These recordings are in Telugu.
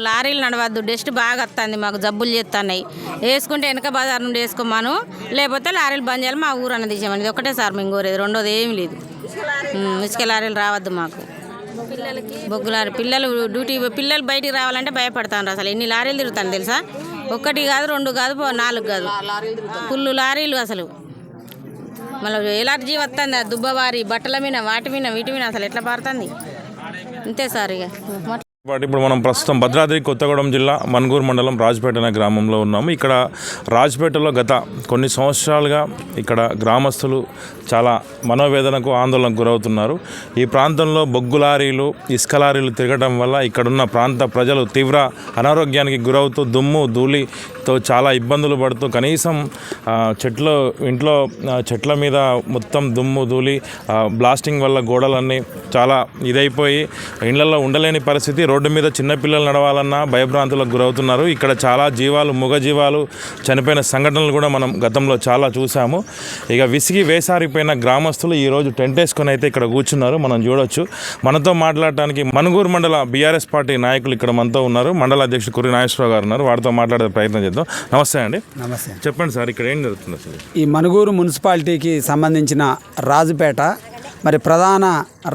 లారీలు నడవద్దు డస్ట్ బాగా వస్తుంది మాకు జబ్బులు చేస్తున్నాయి వేసుకుంటే వెనక బజార్ నుండి వేసుకోమాను లేకపోతే లారీలు బంద్ చేయాలి మా ఊరు అన్న తీసేమని ఇది ఒకటే సార్ మేము కోరేది రెండోది ఏమీ లేదు. ఇసుక లారీలు రావద్దు మాకు. బొగ్గు లారీ పిల్లలు డ్యూటీ పిల్లలు బయటికి రావాలంటే భయపడతాను అసలు. ఎన్ని లారీలు తిరుగుతాను తెలుసా? ఒక్కటి కాదు రెండు కాదు పో- నాలుగు కాదు. ఫుల్లు లారీలు అసలు. మళ్ళీ ఎలర్జీ వస్తుంది దుబ్బవారి బట్టల మీద వాటి మీద వీటి మీద అసలు ఎట్లా పారుతుంది? అంతే సార్ ఇక. వాటి ఇప్పుడు మనం ప్రస్తుతం భద్రాద్రి కొత్తగూడెం జిల్లా మన్గూరు మండలం రాజపేట అనే గ్రామంలో ఉన్నాము. ఇక్కడ రాజపేటలో గత కొన్ని సంవత్సరాలుగా ఇక్కడ గ్రామస్తులు చాలా మనోవేదనకు ఆందోళనకు గురవుతున్నారు. ఈ ప్రాంతంలో బొగ్గు లారీలు ఇసుక లారీలు తిరగడం వల్ల ఇక్కడున్న ప్రాంత ప్రజలు తీవ్ర అనారోగ్యానికి గురవుతూ దుమ్ము ధూళి తో చాలా ఇబ్బందులు పడుతూ కనీసం చెట్లు ఇంట్లో చెట్ల మీద మొత్తం దుమ్ము ధూళి బ్లాస్టింగ్ వల్ల గోడలన్నీ చాలా ఇదైపోయి ఇళ్ళలో ఉండలేని పరిస్థితి. రోడ్డు మీద చిన్నపిల్లలు నడవాలన్నా భయభ్రాంతులకు గురవుతున్నారు. ఇక్కడ చాలా జీవాలు మూగ జీవాలు చనిపోయిన సంఘటనలు కూడా మనం గతంలో చాలా చూసాము ఇక విసిగి వేసారిపోయిన గ్రామస్తులు ఈరోజు టెంట్ వేసుకొని అయితే ఇక్కడ కూర్చున్నారు. మనం చూడొచ్చు. మనతో మాట్లాడటానికి మనుగూరు మండల బీఆర్ఎస్ పార్టీ నాయకులు ఇక్కడ మనతో ఉన్నారు. మండల అధ్యక్షుడు కురి నాగేశ్వరరావు గారు ఉన్నారు. వారితో మాట్లాడే ప్రయత్నం చేద్దాం. నమస్తే అండి. నమస్తే. చెప్పండి సార్ ఇక్కడ ఏం జరుగుతుంది అసలు? ఈ మనుగూరు మున్సిపాలిటీకి సంబంధించిన రాజుపేట మరి ప్రధాన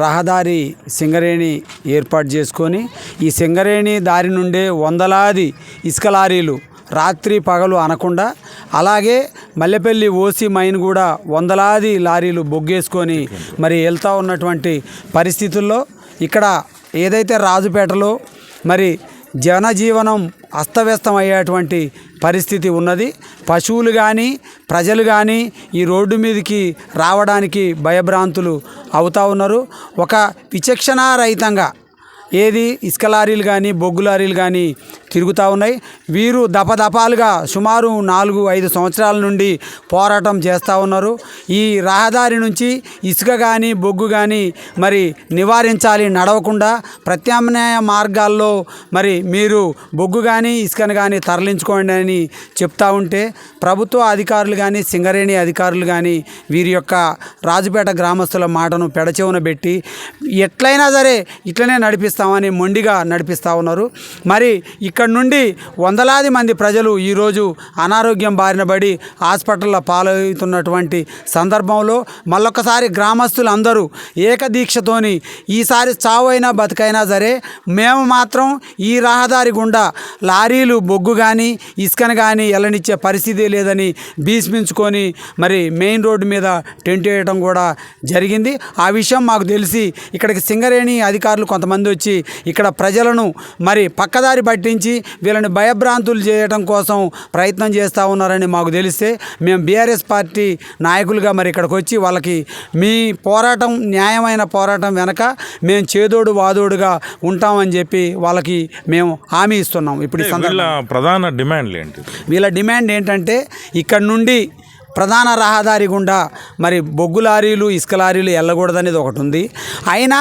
రహదారి సింగరేణి ఏర్పాటు చేసుకొని ఈ సింగరేణి దారి నుండే వందలాది ఇసుక లారీలు రాత్రి పగలు అనకుండా అలాగే మల్లెపల్లి ఓసి మైన్ కూడా వందలాది లారీలు బొగ్గేసుకొని మరి వెళ్తూ ఉన్నటువంటి పరిస్థితుల్లో ఇక్కడ ఏదైతే రాజుపేటలో మరి జనజీవనం అస్తవ్యస్తం అయ్యేటువంటి పరిస్థితి ఉన్నది. పశువులు కానీ ప్రజలు కానీ ఈ రోడ్డు మీదకి రావడానికి భయభ్రాంతులు అవుతూ ఉన్నారు. ఒక విచక్షణారహితంగా ఏది ఇసుక లారీలు కానీ బొగ్గు లారీలు కానీ తిరుగుతూ ఉన్నాయి. వీరు దపదపాలుగా సుమారు నాలుగు ఐదు సంవత్సరాల నుండి పోరాటం చేస్తూ ఉన్నారు. ఈ రహదారి నుంచి ఇసుక కానీ బొగ్గు కానీ మరి నివారించాలి నడవకుండా ప్రత్యామ్నాయ మార్గాల్లో మరి మీరు బొగ్గు కానీ ఇసుకను కానీ తరలించుకోండి అని చెప్తా ఉంటే ప్రభుత్వ అధికారులు కానీ సింగరేణి అధికారులు కానీ వీరి యొక్క రాజుపేట గ్రామస్తుల మాటను పెడచెవున పెట్టి ఎట్లయినా సరే ఇట్లనే నడిపిస్తామని మొండిగా నడిపిస్తూ ఉన్నారు. మరి ఇక్కడ నుండి వందలాది మంది ప్రజలు ఈరోజు అనారోగ్యం బారిన పడి హాస్పిటల్లో పాలవుతున్నటువంటి సందర్భంలో మళ్ళొకసారి గ్రామస్తులు అందరూ ఏకదీక్షతోని ఈసారి చావైనా బతికైనా సరే మేము మాత్రం ఈ రహదారి గుండా లారీలు బొగ్గు కానీ ఇసుకను కానీ ఎల్లనిచ్చే పరిస్థితి లేదని భీష్మించుకొని మరి మెయిన్ రోడ్డు మీద టెంట్ వేయడం కూడా జరిగింది. ఆ విషయం మాకు తెలిసి ఇక్కడికి సింగరేణి అధికారులు కొంతమంది వచ్చి ఇక్కడ ప్రజలను మరి పక్కదారి పట్టించి వీళ్ళని భయభ్రాంతులు చేయడం కోసం ప్రయత్నం చేస్తూ ఉన్నారని మాకు తెలిస్తే మేము బీఆర్ఎస్ పార్టీ నాయకులుగా మరి ఇక్కడికి వచ్చి వాళ్ళకి మీ పోరాటం న్యాయమైన పోరాటం వెనక మేము చేదోడు వాదోడుగా ఉంటామని చెప్పి వాళ్ళకి మేము హామీ ఇస్తున్నాం. ఇప్పుడు ప్రధాన డిమాండ్లు ఏంటి? వీళ్ళ డిమాండ్ ఏంటంటే ఇక్కడ నుండి ప్రధాన రహదారి గుండా మరి బొగ్గు లారీలు ఇసుక లారీలు వెళ్ళకూడదనేది ఒకటి ఉంది అయినా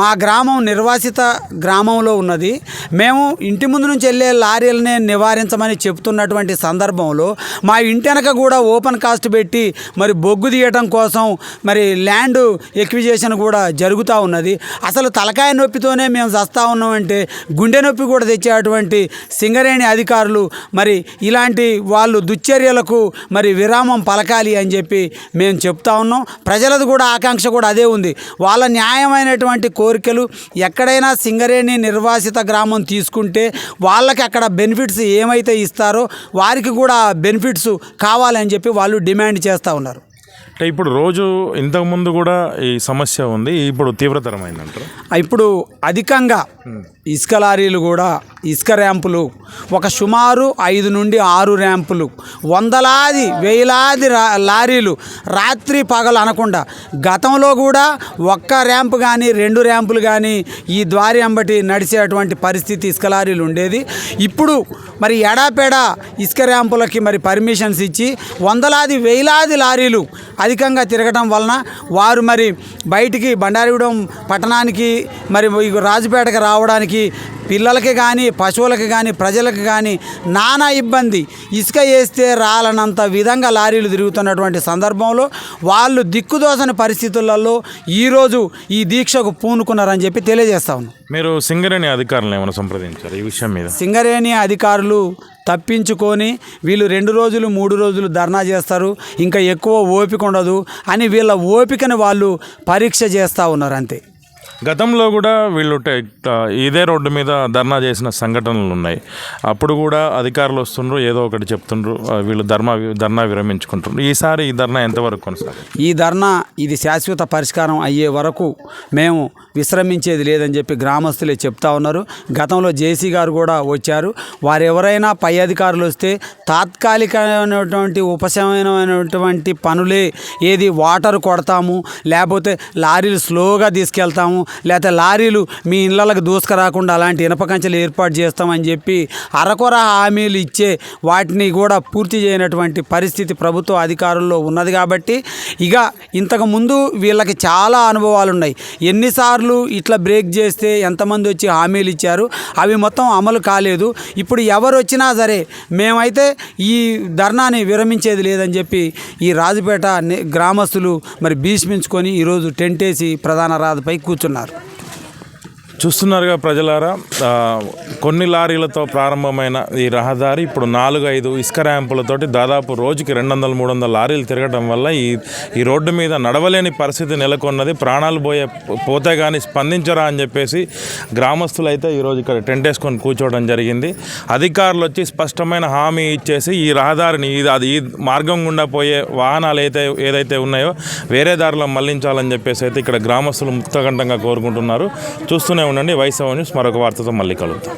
మా గ్రామం నిర్వాసిత గ్రామంలో ఉన్నది. మేము ఇంటి ముందు నుంచి వెళ్ళే లారీలనే నివారించమని చెప్తున్నటువంటి సందర్భంలో మా ఇంటి వెనక కూడా ఓపెన్ కాస్ట్ పెట్టి మరి బొగ్గు తీయటం కోసం మరి ల్యాండ్ ఎక్విజేషన్ కూడా జరుగుతూ ఉన్నది. అసలు తలకాయ నొప్పితోనే మేము చస్తా ఉన్నామంటే గుండె నొప్పి కూడా తెచ్చేటువంటి సింగరేణి అధికారులు మరి ఇలాంటి వాళ్ళు దుశ్చర్యలకు మరి విరామం పలకాలి అని చెప్పి మేము చెప్తా ఉన్నాం. ప్రజలది కూడా ఆకాంక్ష కూడా అదే ఉంది. వాళ్ళ న్యాయమైనటువంటి కోరికలు ఎక్కడైనా సింగరేణి నిర్వాసిత గ్రామం తీసుకుంటే వాళ్ళకి అక్కడ బెనిఫిట్స్ ఏమైతే ఇస్తారో వారికి కూడా బెనిఫిట్స్ కావాలని చెప్పి వాళ్ళు డిమాండ్ చేస్తూ ఉన్నారు. అంటే ఇప్పుడు రోజు ఇంతకుముందు కూడా ఈ సమస్య ఉంది. ఇప్పుడు తీవ్రతరమైందంటారు? ఇప్పుడు అధికంగా ఇసుక లారీలు కూడా ఇసుక ర్యాంపులు ఒక సుమారు ఐదు నుండి ఆరు ర్యాంపులు వందలాది వేలాది లారీలు రాత్రి పగలు అనకుండా గతంలో కూడా ఒక్క ర్యాంపు కానీ రెండు ర్యాంపులు కానీ ఈ ద్వారి అంబటి నడిచేటువంటి పరిస్థితి ఇసుక లారీలు ఉండేది. ఇప్పుడు మరి ఎడాపెడా ఇసుక ర్యాంపులకి మరి పర్మిషన్స్ ఇచ్చి వందలాది వేలాది లారీలు అధికంగా తిరగటం వలన వారు మరి బయటికి బండారిగూడెం పట్టణానికి మరి రాజుపేటకి రావడానికి పిల్లలకి కానీ పశువులకి కానీ ప్రజలకు కానీ నానా ఇబ్బంది. ఇసుక వేస్తే రాలనంత విధంగా లారీలు తిరుగుతున్నటువంటి సందర్భంలో వాళ్ళు దిక్కుదోసని పరిస్థితులలో ఈరోజు ఈ దీక్షకు పూనుకున్నారని చెప్పి తెలియజేస్తా ఉన్నాం. మీరు సింగరేణి అధికారులను ఏమైనా సంప్రదించారు ఈ విషయం మీద? సింగరేణి అధికారులు తప్పించుకొని వీళ్ళు రెండు రోజులు మూడు రోజులు ధర్నా చేస్తారు ఇంకా ఎక్కువ ఓపిక ఉండదు అని వీళ్ళ ఓపికని వాళ్ళు పరీక్ష చేస్తూ ఉన్నారు అంతే. గతంలో కూడా వీళ్ళు ఇదే రోడ్డు మీద ధర్నా చేసిన సంఘటనలు ఉన్నాయి. అప్పుడు కూడా అధికారులు వస్తుండ్రు ఏదో ఒకటి చెప్తుండ్రు వీళ్ళు ధర్మా ధర్నా విరమించుకుంటుండ్రు. ఈసారి ఈ ధర్నా ఎంతవరకు కొనసాగుతుంది? ఈ ధర్నా ఇది శాశ్వత పరిష్కారం అయ్యే వరకు మేము విశ్రమించేది లేదని చెప్పి గ్రామస్తులే చెప్తా ఉన్నారు. గతంలో జేసీ గారు కూడా వచ్చారు. వారు ఎవరైనా పై అధికారులు వస్తే తాత్కాలికమైనటువంటి ఉపశమనమైనటువంటి పనులే ఏది వాటర్ కొడతాము లేకపోతే లారీలు స్లోగా తీసుకెళ్తాము లేకపోతే లారీలు మీ ఇళ్ళకి దూసుకురాకుండా అలాంటి ఇనప కంచెలు ఏర్పాటు చేస్తామని చెప్పి అరకొర హామీలు ఇచ్చే వాటిని కూడా పూర్తి చేయనటువంటి పరిస్థితి ప్రభుత్వ అధికారుల్లో ఉన్నది కాబట్టి ఇక ఇంతకుముందు వీళ్ళకి చాలా అనుభవాలు ఉన్నాయి. ఎన్నిసార్లు ఇట్లా బ్రేక్ చేస్తే ఎంతమంది వచ్చి హామీలు ఇచ్చారు? అవి మొత్తం అమలు కాలేదు. ఇప్పుడు ఎవరు వచ్చినా సరే మేమైతే ఈ ధర్నాని విరమించేది లేదని చెప్పి ఈ రాజుపేట గ్రామస్తులు మరి భీష్మించుకొని ఈరోజు టెంట్ వేసి ప్రధాన రాధపై కూర్చున్నారు. Bolsonaro. చూస్తున్నారుగా ప్రజలారా కొన్ని లారీలతో ప్రారంభమైన ఈ రహదారి ఇప్పుడు నాలుగు ఐదు ఇసుక ర్యాంపులతోటి దాదాపు రోజుకి రెండు వందల మూడు వందల లారీలు తిరగడం వల్ల ఈ ఈ రోడ్డు మీద నడవలేని పరిస్థితి నెలకొన్నది. ప్రాణాలు పోయే పోతే కానీ స్పందించరా అని చెప్పేసి గ్రామస్తులు అయితే ఈరోజు ఇక్కడ టెంట్ వేసుకొని కూర్చోవడం జరిగింది. అధికారులు వచ్చి స్పష్టమైన హామీ ఇచ్చేసి ఈ రహదారిని ఇది అది ఈ మార్గం గుండా పోయే వాహనాలు అయితే ఏదైతే ఉన్నాయో వేరే దారిలో మళ్ళించాలని చెప్పేసి అయితే ఇక్కడ గ్రామస్తులు ముక్తకంఠంగా కోరుకుంటున్నారు. చూస్తూనే ఉండండి. వైసవ న్యూస్ మరొక వార్తతో మళ్ళీ కలుగుతాం